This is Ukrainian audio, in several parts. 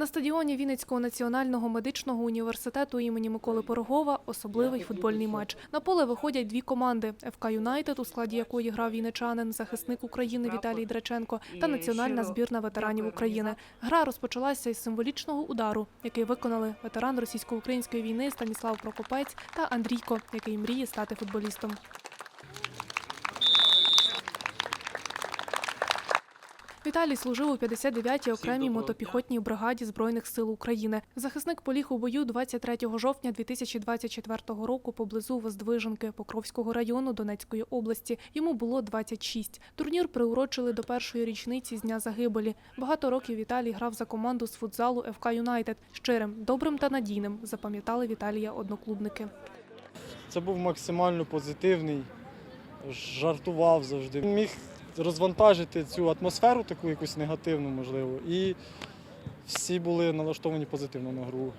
На стадіоні Вінницького національного медичного університету імені Миколи Порогова особливий футбольний матч. На поле виходять дві команди: ФК Юнайтед, у складі якої грав вінничанин, захисник України Віталій Драченко, та національна збірна ветеранів України. Гра розпочалася із символічного удару, який виконали ветеран російсько-української війни Станіслав Прокопець та Андрійко, який мріє стати футболістом. Віталій служив у 59-й окремій мотопіхотній бригаді Збройних сил України. Захисник поліг у бою 23 жовтня 2024 року поблизу Воздвиженки Покровського району Донецької області. Йому було 26. Турнір приурочили до першої річниці з дня загибелі. Багато років Віталій грав за команду з футзалу ФК Юнайтед. Щирим, добрим та надійним запам'ятали Віталія одноклубники. Це був максимально позитивний, жартував завжди. Міг розвантажити цю атмосферу, таку якусь негативну, можливо, і всі були налаштовані позитивно на гру.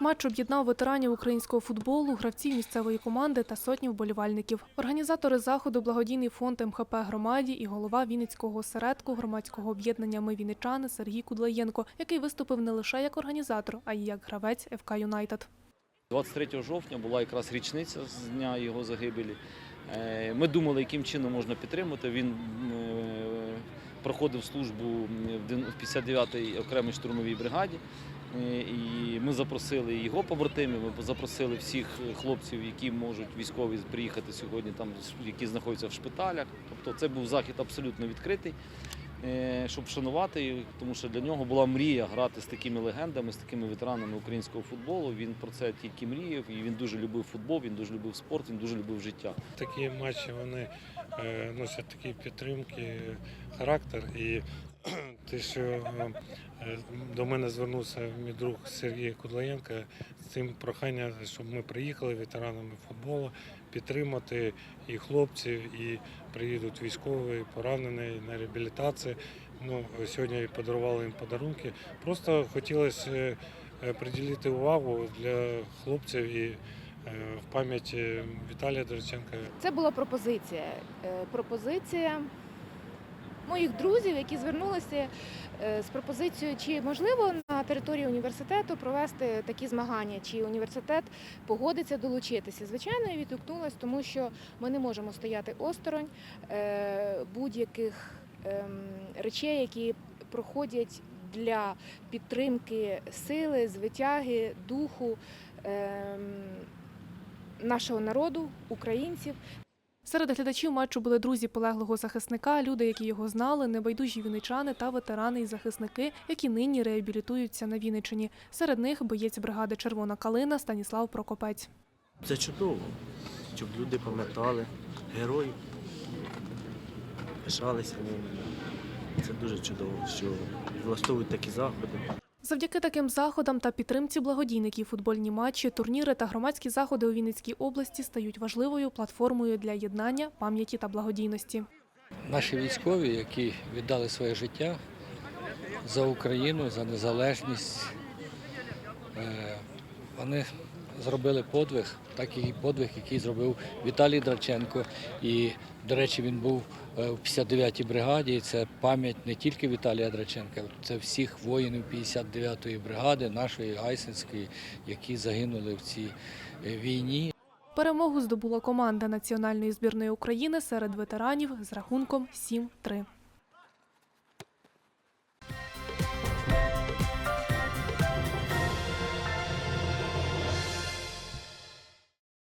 Матч об'єднав ветеранів українського футболу, гравців місцевої команди та сотні вболівальників. Організатори заходу благодійний фонд МХП громаді і голова Вінницького осередку громадського об'єднання Ми Вінничани Сергій Кудлаєнко, який виступив не лише як організатор, а й як гравець ФК Юнайтед. 23 жовтня була якраз річниця з дня його загибелі. Е, Ми думали, яким чином можна підтримати. Він е, проходив службу в 59-й окремій штурмовій бригаді. Е, І ми запросили його побратимів, ми запросили всіх хлопців, які можуть військові приїхати сьогодні, там які знаходяться в шпиталях. Тобто це був захід абсолютно відкритий, щоб вшанувати, його, тому що для нього була мрія грати з такими легендами, з такими ветеранами українського футболу. Він про це тільки мріяв, і він дуже любив футбол, він дуже любив спорт, він дуже любив життя. Такі матчі вони е, носять такі підтримки, характер. І те, що е, до мене звернувся мій друг Сергій Кудлаєнко з цим проханням, щоб ми приїхали ветеранами футболу, підтримати і хлопців, і приїдуть військові, поранені на реабілітацію. Ну, сьогодні подарували їм подарунки. Просто хотілося е, приділити увагу для хлопців і е, в пам'ять е, Віталія Дороченка. Це була пропозиція. Пропозиція моїх друзів, які звернулися е, з пропозицією, чи можливо на території університету провести такі змагання, чи університет погодиться долучитися. Звичайно, я відгукнулася, тому що ми не можемо стояти осторонь е, будь-яких ем, речей, які проходять для підтримки сили, звитяги, духу ем, нашого народу, українців. Серед глядачів матчу були друзі полеглого захисника, люди, які його знали, небайдужі вінничани та ветерани і захисники, які нині реабілітуються на Вінниччині. Серед них боєць бригади Червона калина Станіслав Прокопець. Це чудово, щоб люди пам'ятали героїв, пишалися ними. Це дуже чудово, що влаштовують такі заходи. Завдяки таким заходам та підтримці благодійників футбольні матчі, турніри та громадські заходи у Вінницькій області стають важливою платформою для єднання, пам'яті та благодійності. Наші військові, які віддали своє життя за Україну, за незалежність, е, вони зробили подвиг, так і подвиг, який зробив Віталій Драченко. І, до речі, він був е, в 59-й бригаді. Це пам'ять не тільки Віталія Драченка, це всіх воїнів 59-ї бригади, нашої Гайсинської, які загинули в цій е, війні. Перемогу здобула команда національної збірної України серед ветеранів з рахунком 7-3.